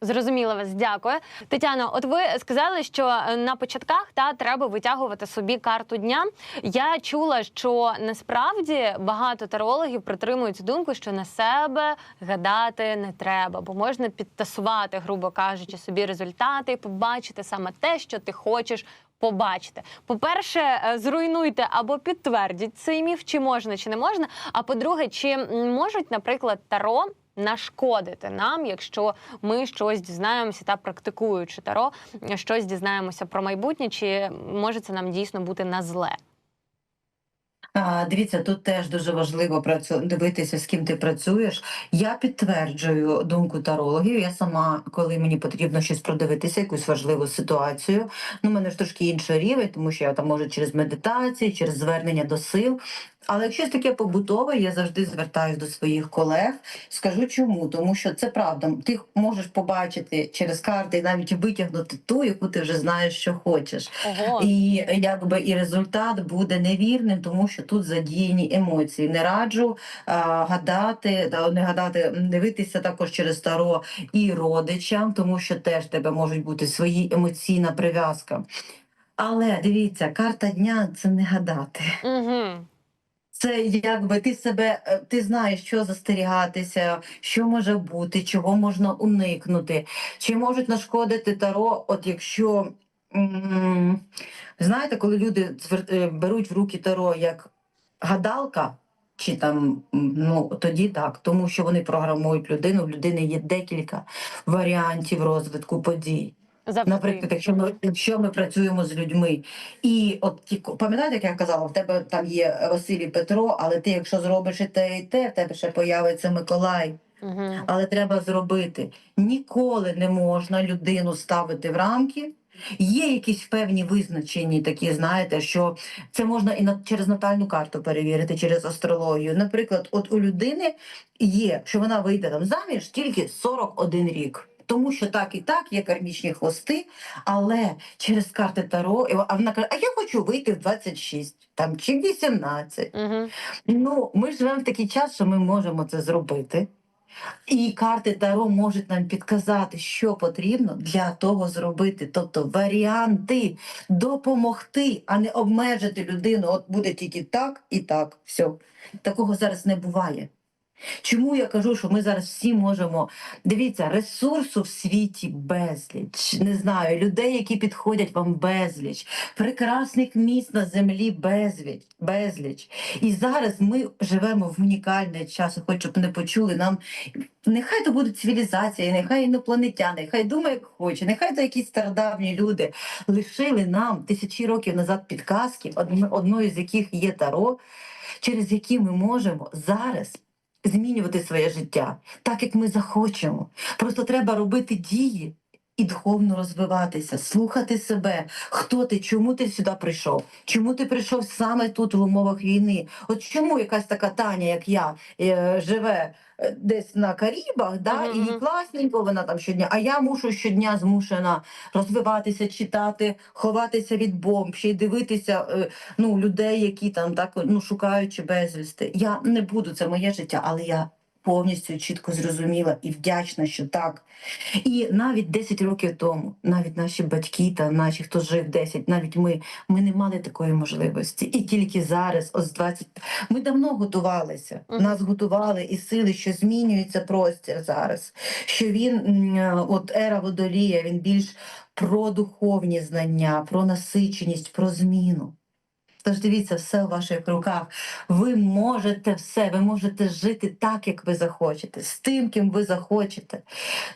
Зрозуміла вас, дякую. Тетяно, от ви сказали, що е, на початках та треба витягувати собі карту дня. Я чула, що насправді багато тарологів притримують думку, що на себе гадати не треба, бо можна підтасувати, грубо кажучи, собі результати і побачити саме те, що ти хочеш. Побачити, по-перше, е, зруйнуйте або підтвердіть цей міф, чи можна, чи не можна. А по-друге, чи можуть, наприклад, таро нашкодити нам, якщо ми щось дізнаємося та практикуючи таро, щось дізнаємося про майбутнє, чи може це нам дійсно бути на зле? Дивіться, тут теж дуже важливо працю... дивитися, з ким ти працюєш. Я підтверджую думку тарологів. Я сама, коли мені потрібно щось продивитися, якусь важливу ситуацію. Ну, у мене ж трошки інший рівень, тому що я там можу через медитації, через звернення до сил. Але якщо таке побутове, я завжди звертаюся до своїх колег. Скажу чому, тому що це правда. Ти можеш побачити через карти і навіть витягнути ту, яку ти вже знаєш, що хочеш. Ого, І якби і результат буде невірним, тому що тут задіяні емоції. Не раджу а, гадати, та не гадати, дивитися також через таро і родичам, тому що теж тебе можуть бути свої емоційна прив'язка. Але дивіться, карта дня це не гадати. угу. Це якби ти себе, е, ти знаєш, що застерігатися, що може бути, чого можна уникнути, чи можуть нашкодити таро, от якщо знаєте, коли люди е, беруть в руки таро як гадалка, чи там ну тоді так, тому що вони програмують людину, в людини є декілька варіантів розвитку подій. Завжди. Наприклад, якщо ми, якщо ми працюємо з людьми, і от ті, пам'ятаєте, як я казала, в тебе там є Василь і Петро, але ти, якщо зробиш і те, і те, в тебе ще появиться Миколай. Угу. Але треба зробити. Ніколи не можна людину ставити в рамки. Є якісь певні визначені такі, знаєте, що це можна і на через натальну карту перевірити, через астрологію. Наприклад, от у людини є, що вона вийде там заміж тільки 41 рік. Тому що так і так є кармічні хвости, але через карти Таро, а вона каже, а я хочу вийти в 26 там, чи 18. Угу. Ну, ми живемо в такий час, що ми можемо це зробити. І карти Таро можуть нам підказати, що потрібно для того зробити. Тобто варіанти допомогти, а не обмежити людину. От буде тільки так і так. Все. Такого зараз не буває. Чому я кажу, що ми зараз всі можемо дивіться, ресурсу в світі безліч. Не знаю, людей, які підходять вам безліч, прекрасних місць на землі безліч, безліч. І зараз ми живемо в унікальний час. Хоч щоб не почули нам. Нехай то буде цивілізація, нехай інопланетяни, хай думає, як хоче, нехай то якісь стародавні люди лишили нам тисячі років назад підказки, одно- одною з яких є таро, через які ми можемо зараз змінювати своє життя так, як ми захочемо. Просто треба робити дії і духовно розвиватися, слухати себе, хто ти, чому ти сюди прийшов, чому ти прийшов саме тут в умовах війни. От чому якась така Таня, як я, е, живе е, десь на Карібах, да, Мгм, і мгм. класненько вона там щодня, а я мушу щодня змушена розвиватися, читати, ховатися від бомб, ще й дивитися е, ну, людей, які там так ну, шукаючи безвісти. Я не буду, це моє життя, але я повністю чітко зрозуміла і вдячна, що так. І навіть 10 років тому, навіть наші батьки та наші, хто жив 10, навіть ми, ми не мали такої можливості. І тільки зараз, ось 20, ми давно готувалися. Нас готували і сили, що змінюється простір зараз. Що він, от ера водолія, він більш про духовні знання, про насиченість, про зміну. Тож дивіться, все в ваших руках. Ви можете все, ви можете жити так, як ви захочете, з тим, ким ви захочете,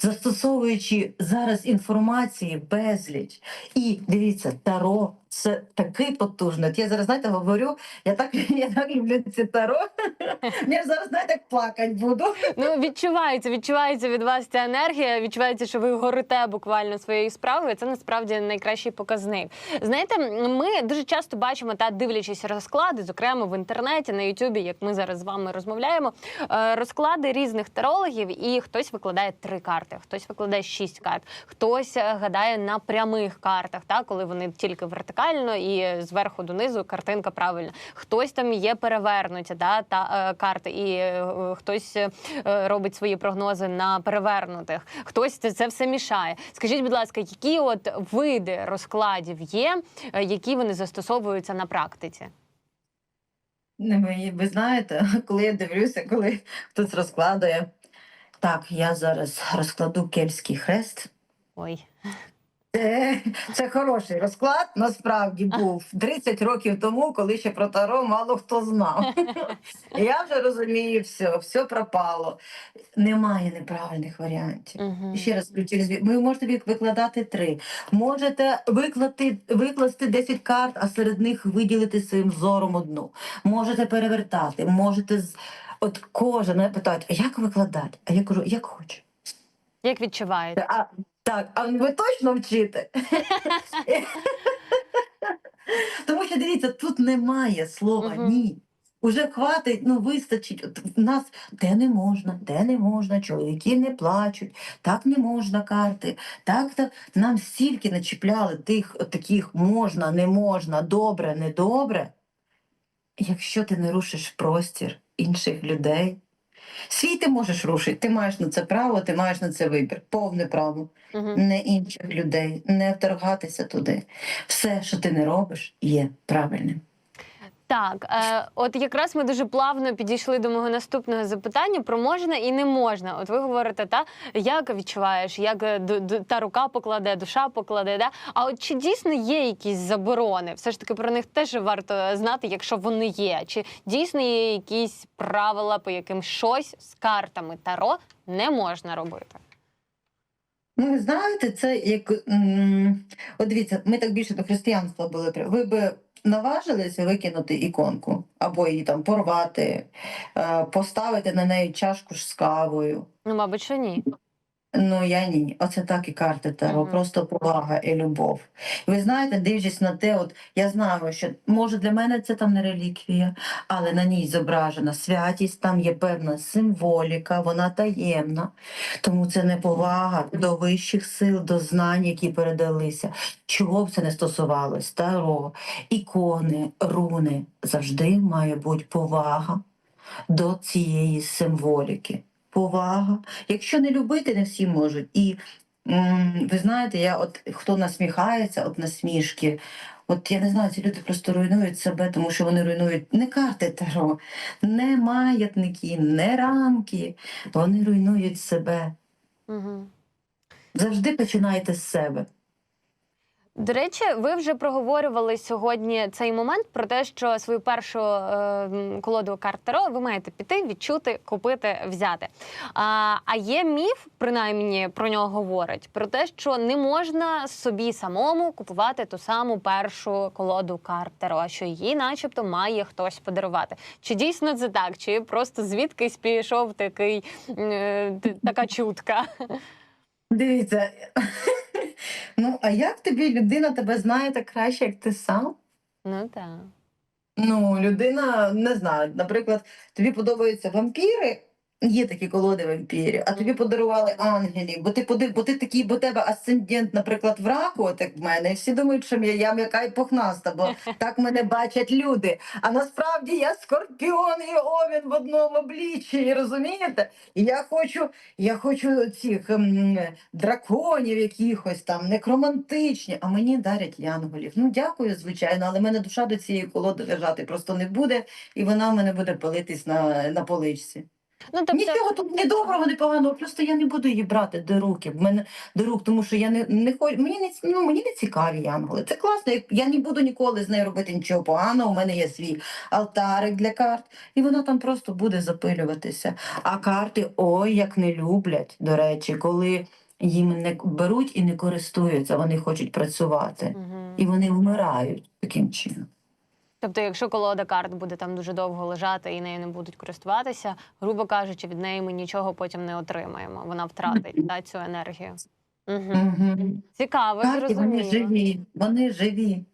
застосовуючи зараз інформації безліч. І дивіться, таро це такий потужний. От Я зараз знаєте, говорю, я так, я так люблю ці таро. Я зараз знаєте, як плакати буду. Ну відчувається, відчувається від вас ця енергія. Відчувається, що ви горите буквально своєю справою. Це насправді найкращий показник. Знаєте, ми дуже часто бачимо та дивлячись розклади, зокрема в інтернеті, на Ютубі, як ми зараз з вами розмовляємо. е, Розклади різних тарологів, і хтось викладає три карти, хтось викладає шість карт, хтось е, гадає на прямих картах, та коли вони тільки вертикально вертикально і зверху донизу картинка правильна. Хтось там є перевернуті, да, та е, карти, і е, хтось е, робить свої прогнози на перевернутих. Хтось це, все мішає. Скажіть, будь ласка, які от види розкладів є, е, які вони застосовуються на практиці? Ви знаєте, коли я дивлюся, коли хтось розкладує. Так, я зараз розкладу кельтський хрест. Ой, Це, це хороший розклад, насправді був 30 років тому, коли ще про Таро мало хто знав. Я вже розумію, все, все пропало. Немає неправильних варіантів. угу. Ще раз включу, ви можете викладати три. Можете виклати, викласти 10 карт, а серед них виділити своїм зором одну. Можете перевертати, можете з. От кожен питають, як викладати? А я кажу, як хочу. як відчуваєте? А, так, а ви точно вчите? Тому що дивіться, тут немає слова Мгм. ні. Уже хватить, ну вистачить. От в нас де не можна, де не можна, чоловіки не плачуть, так не можна карти. Так, так нам стільки начіпляли тих от таких можна, не можна, добре, недобре. Якщо ти не рушиш простір інших людей, свій ти можеш рушити, ти маєш на це право, ти маєш на це вибір, повне право Угу. не інших людей, не вторгатися туди. Все, що ти не робиш, є правильним. Так, е, от якраз ми дуже плавно підійшли до мого наступного запитання про можна і не можна. От ви говорите, та як відчуваєш, як е, та рука покладе, душа покладе. Да? А от чи дійсно є якісь заборони? Все ж таки про них теж варто знати, якщо вони є. Чи дійсно є якісь правила, по яким щось з картами таро не можна робити? Ну, знаєте, це як от дивіться, ми так більше до християнства були. Ви би наважилися викинути іконку або її там порвати, е, поставити на неї чашку з кавою. Ну, мабуть, що ні. Ну я ні. Оце так і карти Таро, Мгм. просто повага і любов. Ви знаєте, дивлячись на те, от я знаю, що може для мене це там не реліквія, але на ній зображена святість, там є певна символіка, вона таємна. Тому це не повага до вищих сил, до знань, які передалися. Чого б це не стосувалось? Таро, ікони, руни завжди має бути повага до цієї символіки. Повага. Якщо не любити, не всі можуть. І ви знаєте, я от хто насміхається, от насмішки. От я не знаю, ці люди просто руйнують себе, тому що вони руйнують не карти Таро, не маятники, не рамки. Вони руйнують себе. Угу. Завжди починайте з себе. До речі, ви вже проговорювали сьогодні цей момент про те, що свою першу е, колоду карт Таро ви маєте піти, відчути, купити, взяти. А, а є міф, принаймні про нього говорять, про те, що не можна собі самому купувати ту саму першу колоду карт Таро, що її, начебто, має хтось подарувати. Чи дійсно це так? Чи просто звідкись пішов такий е, така чутка? Дивіться. Ну, а як тобі людина тебе знає так краще, як ти сам? Ну так. Ну, людина не знаю, наприклад, тобі подобаються вампіри. Є такі колоди вампірів, а тобі подарували ангелів, бо ти подив, бо ти такий, бо тебе асцендент, наприклад, в раку, от як в мене, і всі думають, що я, я м'яка і пухнаста, бо так мене бачать люди. А насправді я скорпіон і овін в одному обличчі, розумієте? І я хочу, я хочу цих ем, драконів якихось там, некромантичні, а мені дарять янголів. Ну, дякую, звичайно, але в мене душа до цієї колоди лежати просто не буде, і вона в мене буде палитись на, на поличці. Ну, тобто, Нічого тут не доброго, не поганого, просто я не буду її брати до руки. Мене до рук, тому що я не, не хочу. Мені не ну, мені не цікаві янголи. Це класно. я- не буду ніколи з нею робити нічого поганого. У мене є свій алтарик для карт, і вона там просто буде запилюватися. А карти ой, як не люблять, до речі, коли їм не беруть і не користуються, вони хочуть працювати. Мгм. І вони вмирають таким чином. Тобто, якщо колода карт буде там дуже довго лежати і нею не будуть користуватися, грубо кажучи, від неї ми нічого потім не отримаємо. Вона втратить та, цю енергію. Угу. Угу. Цікаво, Карти вони зрозуміло. живі, вони живі.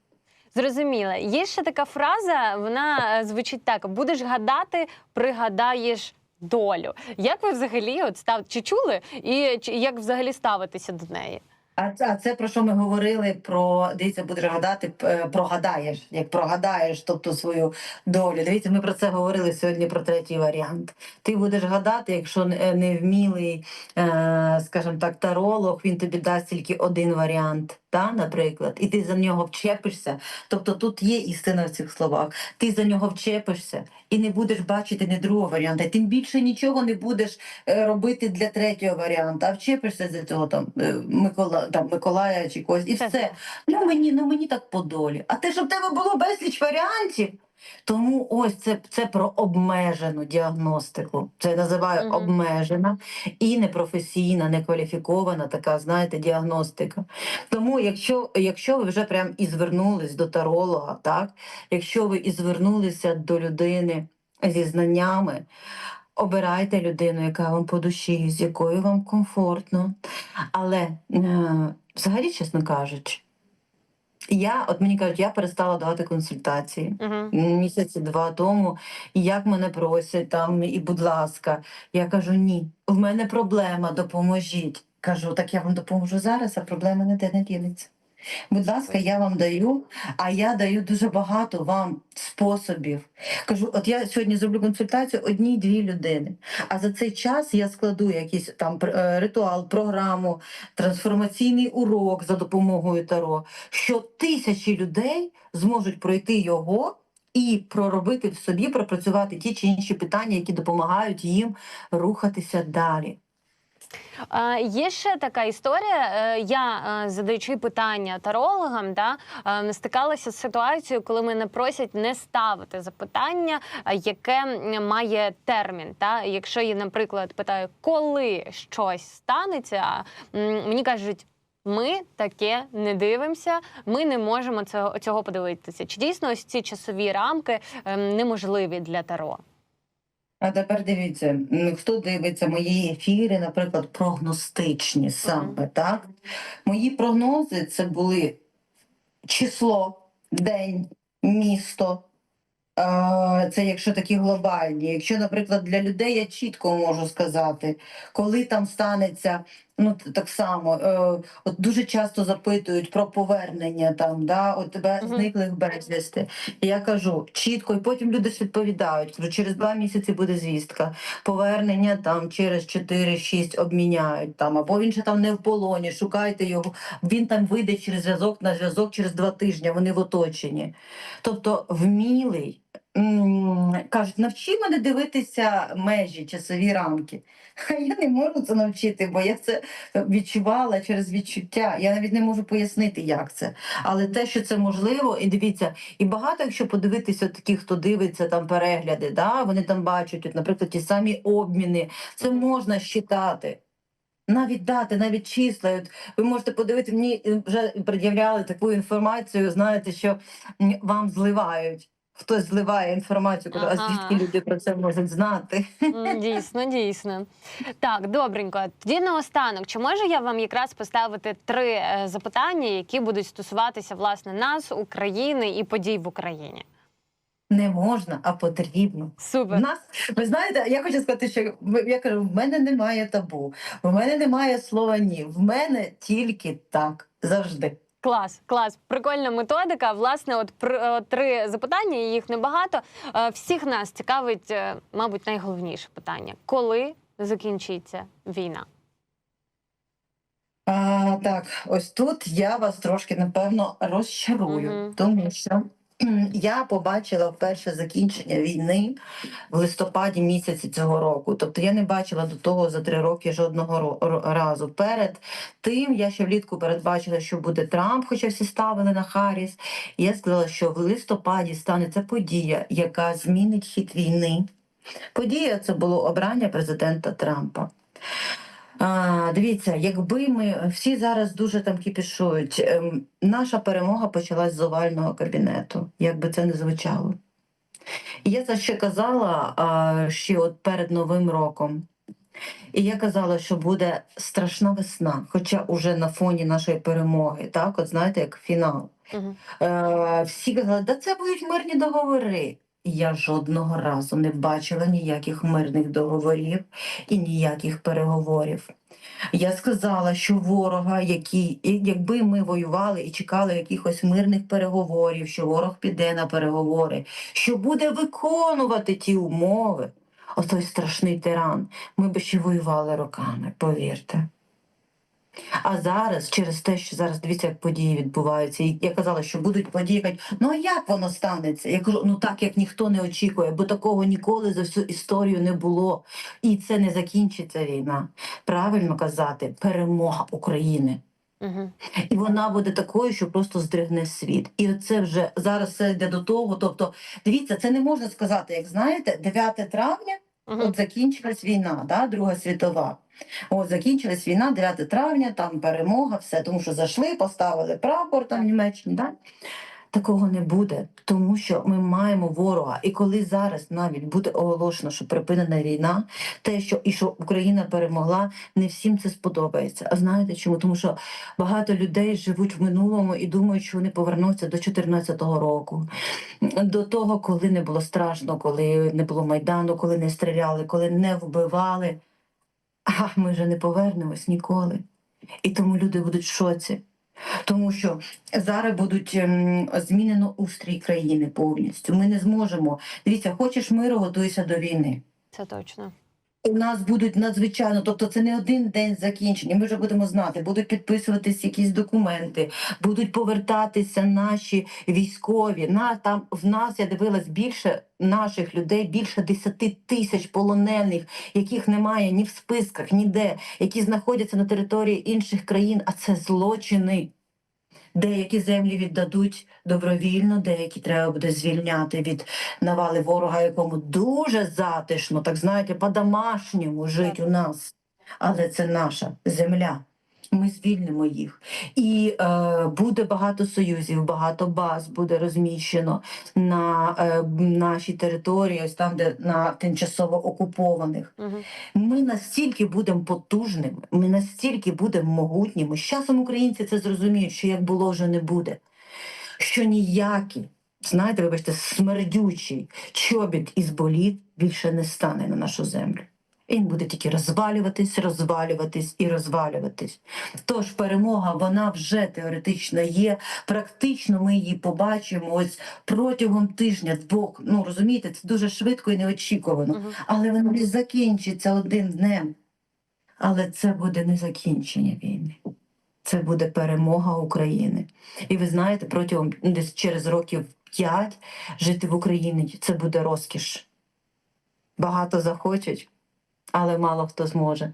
Зрозуміла. Є ще така фраза, вона е, звучить так: будеш гадати, пригадаєш. Долю. Як ви взагалі от став чи чули, і чи як взагалі ставитися до неї? А це, про що ми говорили? Про дивіться, будеш гадати, е, прогадаєш, як прогадаєш, тобто свою долю. Дивіться, ми про це говорили сьогодні про третій варіант. Ти будеш гадати, якщо не- невмілий, е, скажімо так, таролог, він тобі дасть тільки один варіант, та, наприклад, і ти за нього вчепишся. Тобто тут є істина в цих словах. Ти за нього вчепишся і не будеш бачити ні другого варіанта. І Тим більше нічого не будеш е, робити для третього варіанта, а вчепишся за цього там е, Микола там Миколая чи когось, і все. Ну мені, ну мені так по долі. А те, щоб в тебе було безліч варіантів. Тому ось це, це про обмежену діагностику. Це я називаю Мгм. обмежена і непрофесійна, некваліфікована така, знаєте, діагностика. Тому, якщо, якщо ви вже прям і звернулись до таролога, так, якщо ви і звернулися до людини зі знаннями, обирайте людину, яка вам по душі, з якою вам комфортно. Але е, взагалі, чесно кажучи, я, от мені кажуть, я перестала давати консультації Угу. місяці два тому, і як мене просять там, і будь ласка, я кажу: ні, в мене проблема, допоможіть. Кажу, так я вам допоможу зараз, а проблема ніде не ділиться. Будь ласка, я вам даю, а я даю дуже багато вам способів. Кажу, от я сьогодні зроблю консультацію одній-дві людини. А за цей час я складу якийсь там е, ритуал, програму, трансформаційний урок за допомогою Таро, що тисячі людей зможуть пройти його і проробити в собі, пропрацювати ті чи інші питання, які допомагають їм рухатися далі. Є ще така історія. е, Я е, задаючи питання тарологам, да, е, стикалася з ситуацією, коли мене просять не ставити запитання, яке має термін. Та якщо я, наприклад, питаю, коли щось станеться, мені кажуть. Ми таке не дивимося, ми не можемо цього, цього подивитися. Чи дійсно ось ці часові рамки ем, неможливі для таро? А тепер дивіться, хто дивиться мої ефіри, наприклад, прогностичні саме, так? Мої прогнози це були число, день, місто. Це якщо такі глобальні. Якщо, наприклад, для людей я чітко можу сказати, коли там станеться, ну так само, е, от дуже часто запитують про повернення там, да, от тебе Мгм. зниклих безвісти. І я кажу чітко, і потім люди відповідають. Кажу, через два місяці буде звістка. Повернення там через 4-6 обміняють там, або він ще там не в полоні, шукайте його. Він там вийде через зв'язок на зв'язок через два тижні, вони в оточенні. Тобто вмілий. Кажуть, навчи мене дивитися межі, часові рамки. Я не можу це навчити, бо я це відчувала через відчуття. Я навіть не можу пояснити, як це. Але те, що це можливо, і дивіться, і багато, якщо подивитися таких, хто дивиться там перегляди, да, вони там бачать, наприклад, ті самі обміни, це можна считати. Навіть дати, навіть числа. От ви можете подивити, мені вже пред'являли таку інформацію, знаєте, що вам зливають. Хтось зливає інформацію, кажу, а звідки люди про це можуть знати? Дійсно, дійсно. Так, добренько. Тоді наостанок, чи можу я вам якраз поставити три е, запитання, які будуть стосуватися власне нас, України і подій в Україні? Не можна, а потрібно. В Супер. нас, ви знаєте, я хочу сказати, що в- я кажу, в мене немає табу, в мене немає слова ні. В мене тільки так завжди. Клас, клас, прикольна методика. Власне, от е, три запитання, їх небагато. Е, Всіх нас цікавить, е, мабуть, найголовніше питання: коли закінчиться війна? А, так, ось тут я вас трошки напевно розчарую, угу. тому що я побачила вперше закінчення війни в листопаді місяці цього року. Тобто я не бачила до того за три роки жодного разу. Перед тим я ще влітку передбачила, що буде Трамп, хоча всі ставили на Харріс. Я сказала, що в листопаді станеться подія, яка змінить хід війни. Подія це було обрання президента Трампа. А, дивіться, якби ми всі зараз дуже там кіпішують, ем, наша перемога почалась з овального кабінету, як би це не звучало. І я це ще казала а, ще от перед Новим роком. І я казала, що буде страшна весна, хоча уже на фоні нашої перемоги, так, от знаєте, як фінал. Мгм. Е, всі казали, да це будуть мирні договори. Я жодного разу не бачила ніяких мирних договорів і ніяких переговорів. Я сказала, що ворога, який, якби ми воювали і чекали якихось мирних переговорів, що ворог піде на переговори, що буде виконувати ті умови, отой страшний тиран, ми би ще воювали роками, повірте. А зараз, через те, що зараз дивіться, як події відбуваються, і я казала, що будуть події, кажуть, ну а як воно станеться? Я кажу, ну так як ніхто не очікує, бо такого ніколи за всю історію не було. І це не закінчиться війна. Правильно казати, перемога України. Угу. І вона буде такою, що просто здригне світ. І це вже зараз все йде до того. Тобто, дивіться, це не можна сказати, як знаєте, 9 травня Угу. От закінчилась війна, да, Друга світова. От закінчилась війна 9 травня, там перемога, все, тому що зайшли, поставили прапор там в Німеччині. Да? Такого не буде, тому що ми маємо ворога. І коли зараз навіть буде оголошено, що припинена війна, те, що і що Україна перемогла, не всім це сподобається. А знаєте чому? Тому що багато людей живуть в минулому і думають, що вони повернуться до 2014 року, до того, коли не було страшно, коли не було майдану, коли не стріляли, коли не вбивали. А ми вже не повернемось ніколи. І тому люди будуть в шоці. Тому що зараз будуть ем, змінено устрій країни повністю. Ми не зможемо. Дивіться, хочеш миру, готуйся до війни. Це точно. У нас будуть надзвичайно, тобто це не один день закінчення. Ми вже будемо знати, будуть підписуватись якісь документи, будуть повертатися наші військові. На там в нас я дивилась більше наших людей, більше 10 тисяч полонених, яких немає ні в списках, ніде, які знаходяться на території інших країн. А це злочини. Деякі землі віддадуть добровільно, деякі треба буде звільняти від навали ворога, якому дуже затишно, так знаєте, по-домашньому жить у нас. Але це наша земля. Ми звільнимо їх. І е, буде багато союзів, багато баз буде розміщено на е, нашій території, ось там, де на тимчасово окупованих. Угу. Ми настільки будемо потужними, ми настільки будемо могутніми. З часом українці це зрозуміють, що як було вже не буде. Що ніякий, знаєте, вибачте, смердючий чобіт із боліт більше не стане на нашу землю. Він буде тільки розвалюватись, розвалюватись і розвалюватись. Тож перемога, вона вже теоретично є. Практично ми її побачимо ось протягом тижня, двох. Ну розумієте, це дуже швидко і неочікувано Угу. але воно не закінчиться одним днем. Але це буде не закінчення війни. Це буде перемога України. І ви знаєте, протягом ну, десь через років п'ять жити в Україні це буде розкіш. Багато захочуть, але мало хто зможе.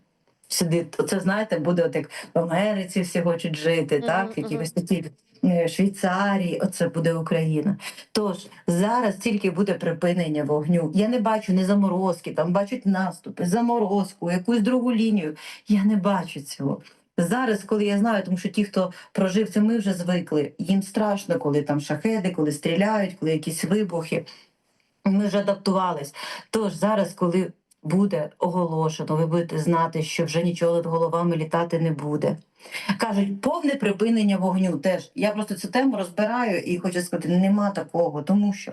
Сюди, це знаєте, буде от як в Америці всі хочуть жити, Мгм, так? мгм. Якісь такі е, Швейцарії, оце буде Україна. Тож зараз тільки буде припинення вогню. Я не бачу не заморозки, там бачать наступи, заморозку, якусь другу лінію. Я не бачу цього. Зараз, коли я знаю, тому що ті, хто прожив це, ми вже звикли. Їм страшно, коли там шахеди, коли стріляють, коли якісь вибухи. Ми вже адаптувались. Тож зараз, коли буде оголошено, ви будете знати, що вже нічого над головами літати не буде. Кажуть, повне припинення вогню. Теж я просто цю тему розбираю і хочу сказати, нема такого, тому що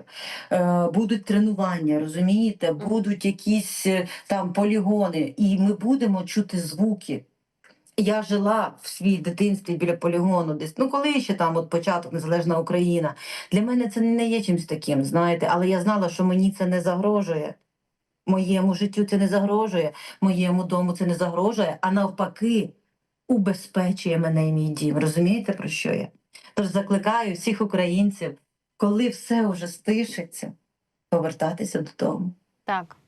е, будуть тренування, розумієте, будуть якісь е, там полігони, і ми будемо чути звуки. Я жила в свій дитинстві біля полігону, десь ну коли ще там от початок незалежна Україна. Для мене це не є чимось таким, знаєте, але я знала, що мені це не загрожує. Моєму життю це не загрожує, моєму дому це не загрожує, а навпаки, убезпечує мене і мій дім. Розумієте, про що я? Тож закликаю всіх українців, коли все вже стишиться, повертатися додому. Так.